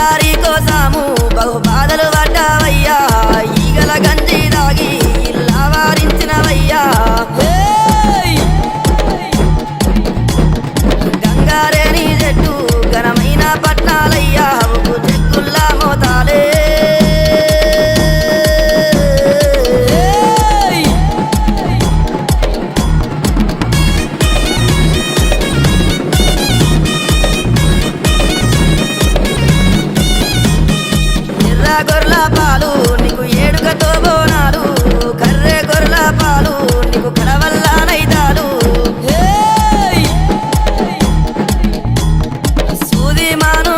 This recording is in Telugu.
దారి కోసాము బహు బాధలు పడ్డావయ్యా. ఈగల గంజి దాగి లావారించినవయ్యా గంగారేణి జట్టు చెట్టు ఘనమైన పట్నాలయ్యా కర్ర గొర్ల పాలు నీకు ఏడుకతో బోనాలు. కర్రె గొర్ల పాలు నీకు కడవల్ల నైతాలు. సూది మాను